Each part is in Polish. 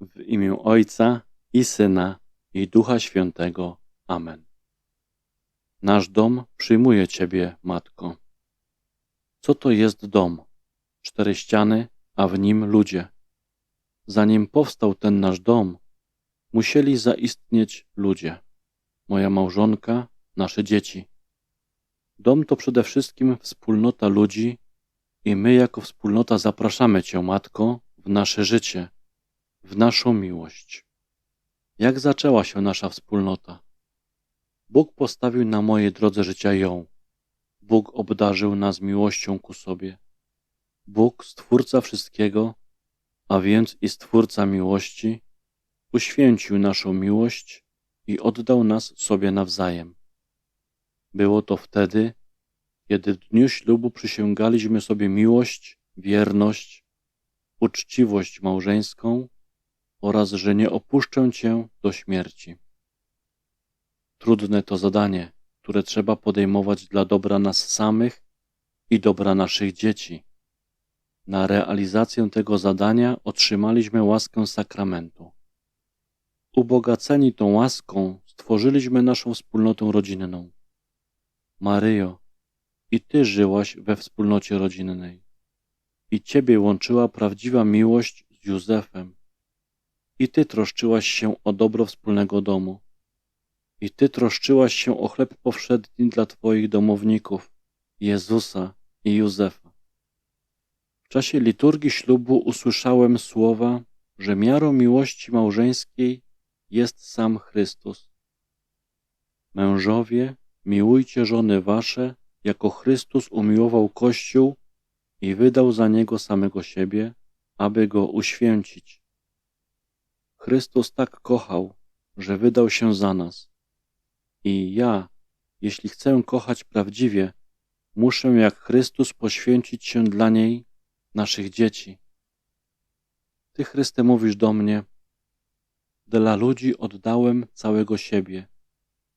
W imię Ojca i Syna i Ducha Świętego. Amen. Nasz dom przyjmuje Ciebie, Matko. Co to jest dom? Cztery ściany, a w nim ludzie. Zanim powstał ten nasz dom, musieli zaistnieć ludzie. Moja małżonka, nasze dzieci. Dom to przede wszystkim wspólnota ludzi i my jako wspólnota zapraszamy Cię, Matko, w nasze życie, w naszą miłość. Jak zaczęła się nasza wspólnota? Bóg postawił na mojej drodze życia ją. Bóg obdarzył nas miłością ku sobie. Bóg, Stwórca wszystkiego, a więc i Stwórca miłości, uświęcił naszą miłość i oddał nas sobie nawzajem. Było to wtedy, kiedy w dniu ślubu przysięgaliśmy sobie miłość, wierność, uczciwość małżeńską oraz że nie opuszczę Cię do śmierci. Trudne to zadanie, które trzeba podejmować dla dobra nas samych i dobra naszych dzieci. Na realizację tego zadania otrzymaliśmy łaskę sakramentu. Ubogaceni tą łaską stworzyliśmy naszą wspólnotę rodzinną. Maryjo, i Ty żyłaś we wspólnocie rodzinnej. I Ciebie łączyła prawdziwa miłość z Józefem. I Ty troszczyłaś się o dobro wspólnego domu. I Ty troszczyłaś się o chleb powszedni dla Twoich domowników, Jezusa i Józefa. W czasie liturgii ślubu usłyszałem słowa, że miarą miłości małżeńskiej jest sam Chrystus. Mężowie, miłujcie żony wasze, jako Chrystus umiłował Kościół i wydał za niego samego siebie, aby go uświęcić. Chrystus tak kochał, że wydał się za nas. I ja, jeśli chcę kochać prawdziwie, muszę jak Chrystus poświęcić się dla niej, naszych dzieci. Ty, Chryste, mówisz do mnie, dla ludzi oddałem całego siebie.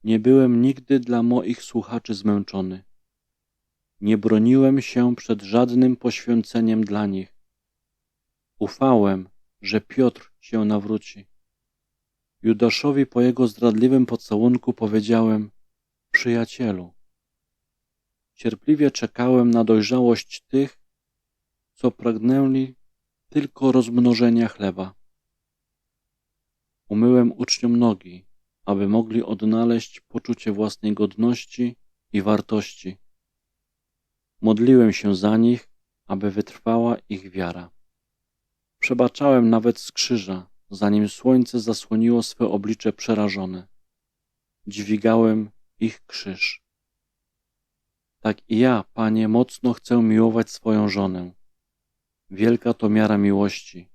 Nie byłem nigdy dla moich słuchaczy zmęczony. Nie broniłem się przed żadnym poświęceniem dla nich. Ufałem, że Piotr się nawróci. Judaszowi po jego zdradliwym pocałunku powiedziałem, przyjacielu. Cierpliwie czekałem na dojrzałość tych, co pragnęli tylko rozmnożenia chleba. Umyłem uczniom nogi, aby mogli odnaleźć poczucie własnej godności i wartości. Modliłem się za nich, aby wytrwała ich wiara. Przebaczałem nawet z krzyża, zanim słońce zasłoniło swe oblicze przerażone. Dźwigałem ich krzyż. Tak i ja, Panie, mocno chcę miłować swoją żonę. Wielka to miara miłości.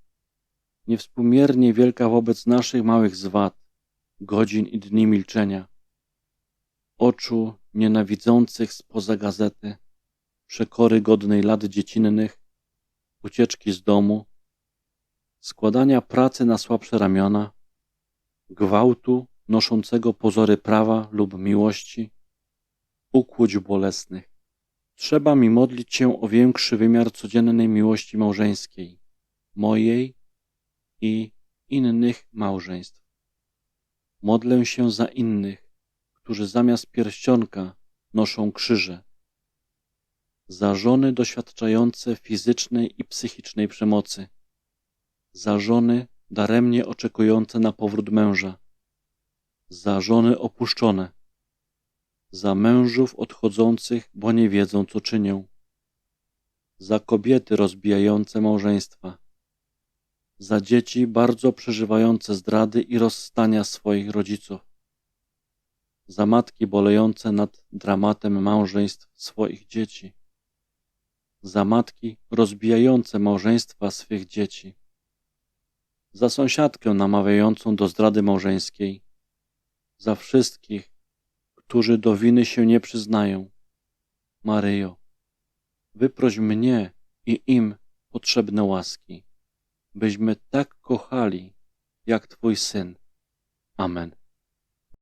Niewspółmiernie wielka wobec naszych małych zwad, godzin i dni milczenia. Oczu nienawidzących spoza gazety, przekory godnej lat dziecinnych, ucieczki z domu, składania pracy na słabsze ramiona, gwałtu noszącego pozory prawa lub miłości, ukłuć bolesnych. Trzeba mi modlić się o większy wymiar codziennej miłości małżeńskiej, mojej i innych małżeństw. Modlę się za innych, którzy zamiast pierścionka noszą krzyże, za żony doświadczające fizycznej i psychicznej przemocy, za żony daremnie oczekujące na powrót męża, za żony opuszczone, za mężów odchodzących, bo nie wiedzą, co czynią, za kobiety rozbijające małżeństwa, za dzieci bardzo przeżywające zdrady i rozstania swoich rodziców, za matki bolejące nad dramatem małżeństw swoich dzieci, za matki rozbijające małżeństwa swych dzieci, za sąsiadkę namawiającą do zdrady małżeńskiej, za wszystkich, którzy do winy się nie przyznają. Maryjo, wyproś mnie i im potrzebne łaski, byśmy tak kochali, jak Twój Syn. Amen.